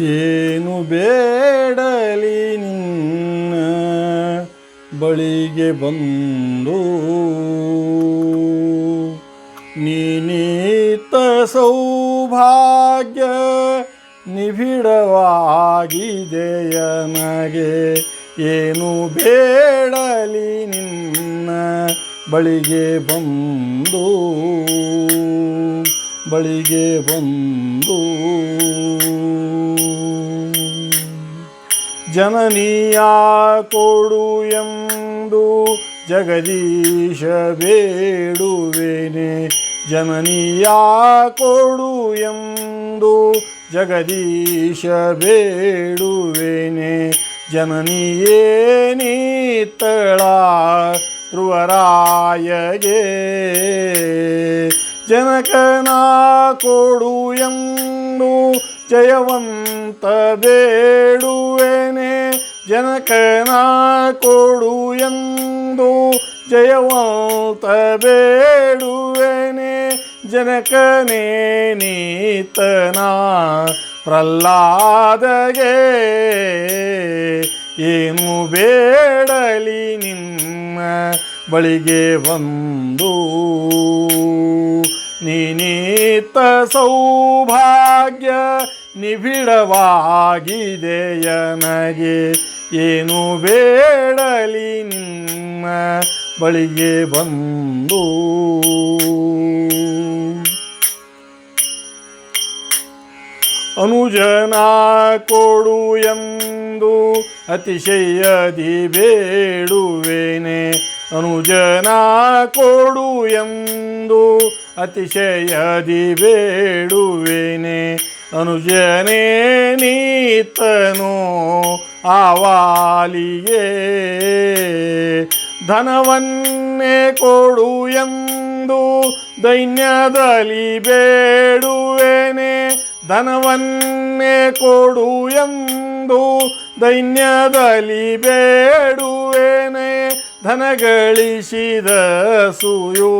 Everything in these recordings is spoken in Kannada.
ಏನು ಬೇಡಲಿ ನಿನ್ನ ಬಳಿಗೆ ಬಂದು. ನೀನೀತ ಸೌಭಾಗ್ಯ ನಿಬಿಡವಾಗಿದೆಯ ನನಗೆ. ಏನು ಬೇಡಲಿ ನಿನ್ನ ಬಳಿಗೆ ಬಂದು. ಬಳಿಗೆ ಬಂದು. ಜನನೀಯ ಕೊಡು ಎಂದು ಜಗದೀಶ ಬೇಡುವೆನೆ ಜನನೀಯ ಕೊಡು ಎಂದು ಜಗದೀಶ ಬೇಡುವೆನೆ ಜನನಿಯೇ ನೀತಳ ಧ್ರುವರಾಯಗೆ. ಜನಕನ ಕೊಡು ಎಂದು ಜಯವಂತ ಬೇಡುವೆನೆ ಜನಕನ ಕೊಡು ಎಂದು ಜಯವಂತ ಬೇಡುವೆನೆ ಜನಕನೇ ನೀತನ ಪ್ರಹ್ಲಾದಗೆ. ಏನು ಬೇಡಲಿ ನಿಮ್ಮ ಬಳಿಗೆ ಬಂದು. ನೀನೀತ ಸೌಭಾಗ್ಯ ನಿಬಿಡವಾಗಿದೆಯ ನನಗೆ. ಏನು ಬೇಡಲಿ ನಿಮ್ಮ ಬಳಿಗೆ ಬಂದು. ಅನುಜನ ಕೊಡು ಎಂದು ಅತಿಶಯದಿ ಬೇಡುವೆನೆ. ಅನುಜನ ಕೊಡು ಎಂದು ಅತಿಶಯದಿ ಬೇಡುವೆನೆ. ಅನುಜನೇ ನೀತನು ಆವಾಲಿಯೇ. ಧನವನ್ನೇ ಕೊಡು ಎಂದು ದೈನ್ಯದಲ್ಲಿ ಬೇಡುವೆನೆ. ಧನವನ್ನೇ ಕೊಡು ಎಂದು ದೈನ್ಯದಲ್ಲಿ ಬೇಡುವೆನೆ. ಧನ ಗಳಿಸಿದ ಸುಯೋ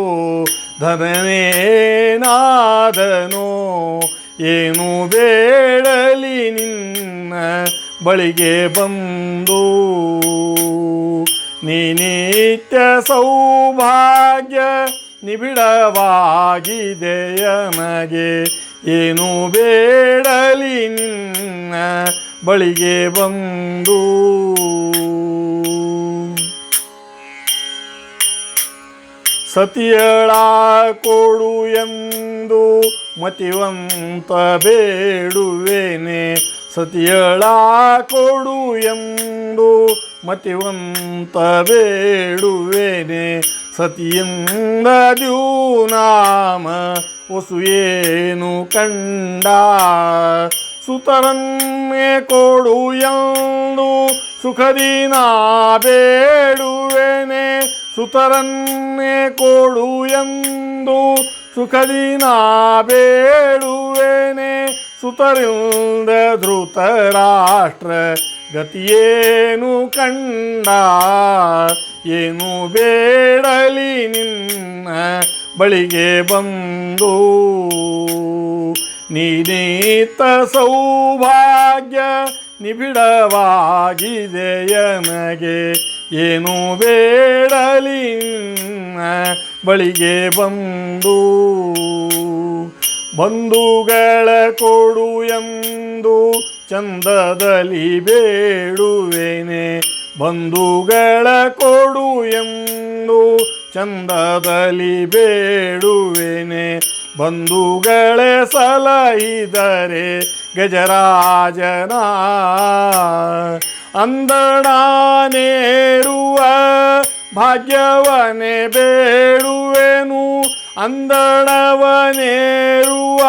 ಧನನೇನಾದನೋ ಏನು ಬೇಡಲಿ ನಿನ್ನ ಬಳಿಗೆ ಬಂದು? ನೀನಿತ್ಯ ಸೌಭಾಗ್ಯ ನಿಬಿಡವಾಗಿದೆಯನಗೆ ಏನು ಬೇಡಲಿ ನಿನ್ನ ಬಳಿಗೆ ಬಂದು? ಸತಿಯಳ ಕೊಡು ಎಂದು ಮತಿವಂತ ಬೇಡುವೆನೆ. ಸತಿಯಳ ಕೊಡು ಎಂದು ಮತಿವಂತ ಬೇಡುವೆನೆ. ಸತಿಯಿಂದ ದ್ಯೂನಾಮ ಒಸುಯೇನು ಕಂಡ. ಸುತರನ್ನೇ ಕೊಡು ಎಂದು ಸುಖದಿನ ಬೇಡುವೆನೆ. ಸುತರನ್ನೇ ಕೊಡು ಎಂದು ಸುಖದಿ ಬೇಡುವೆನೆ. ಸುತರಿಂದ ಧೃತರಾಷ್ಟ್ರ ಗತಿಯೇನು ಕಂಡ? ಏನು ಬೇಡಲಿ ನಿನ್ನ ಬಳಿಗೆ ಬಂದು? ನೀನೀತ ಸೌಭಾಗ್ಯ ನಿಬಿಡವಾಗಿದೆಯ ನನಗೆ. ಏನು ಬೇಡಲಿ ಬಳಿಗೆ ಬಂದು, ಬಂಧುಗಳ ಕೊಡು ಎಂದು ಚಂದದಲ್ಲಿ ಬೇಡುವೆನೆ. ಬಂಧುಗಳ ಕೊಡು ಎಂದು ಚಂದದಲ್ಲಿ ಬೇಡುವೆನೆ. ಬಂಧುಗಳೇ ಸಲಹಿದರೆ ಗಜರಾಜನ ಅಂದಣಾನೇರುವ ಭಾಗ್ಯವನೇ ಬೇಡುವೆನು. ಅಂದಡವನೇರುವ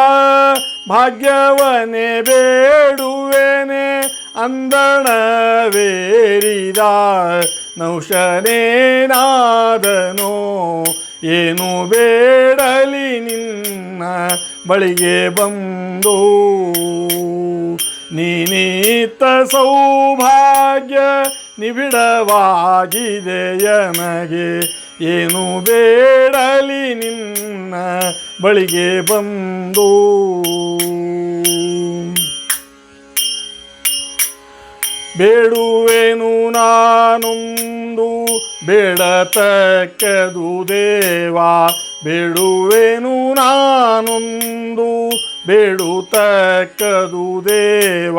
ಭಾಗ್ಯವನೇ ಬೇಡುವೆನೆ. ಅಂದಣವೇರಿದ ನೌಶನೇನಾದನೋ. ಏನು ಬೇಡಲಿ ನಿನ್ನ ಬಳಿಗೆ ಬಂದು. ನೀನೀತ ಸೌಭಾಗ್ಯ ನಿಬಿಡವಾಗಿದೆ ನನಗೆ ಏನು ಬೇಡಲಿ ನಿನ್ನ ಬಳಿಗೆ ಬಂದು. ಬೇಡುವೆನು ನಾನೊಂದು ಬೇಡತಕ್ಕದು ದೇವಾ. ಬೇಡುವೆನು ನಾನೊಂದು ಬೇಡುತಕ್ಕದು ದೇವ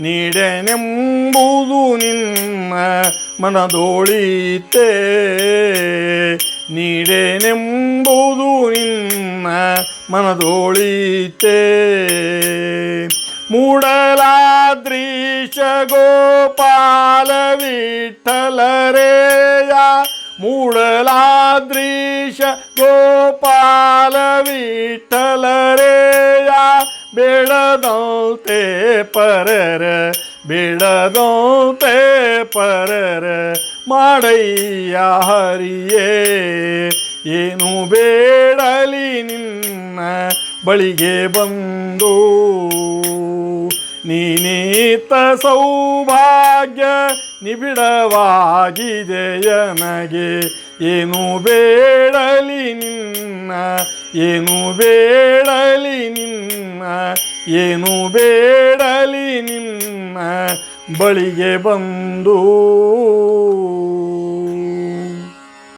ನೀಡೆನೆಂಬುದು ನಿನ್ನ ಮನದೋಳಿತೆ ನೀಡೆನೆಂಬುದು ನಿನ್ನ ಮನದೋಳಿತೆ ಮೂಡಲಾದ್ರೀಶ ಗೋಪಾಲ ವಿಠಲರೇಯ ಮೂಡಲಾದ್ರೀಶ ಗೋಪಾಲ ವಿಠಲರೇಯ ಬೇಡದಂತೆ ಪರರ ಬೇಡದಂತೆ ಪರರ ಮಾಡಯ್ಯ ಹರಿಯೇ ಏನು ಬೇಡಲಿ ನಿನ್ನ ಬಳಿಗೆ ಬಂದು. ನೀನೀತ ಸೌಭಾಗ್ಯ ನಿಬಿಡವಾಗಿದೆಯನಗೆ ಏನು ಬೇಡಲಿ ನಿನ್ನ ಏನು ಬೇಡಲಿ ನಿನ್ನ ಏನು ಬೇಡಲಿ ನಿನ್ನ ಬಳಿಗೆ ಬಂದು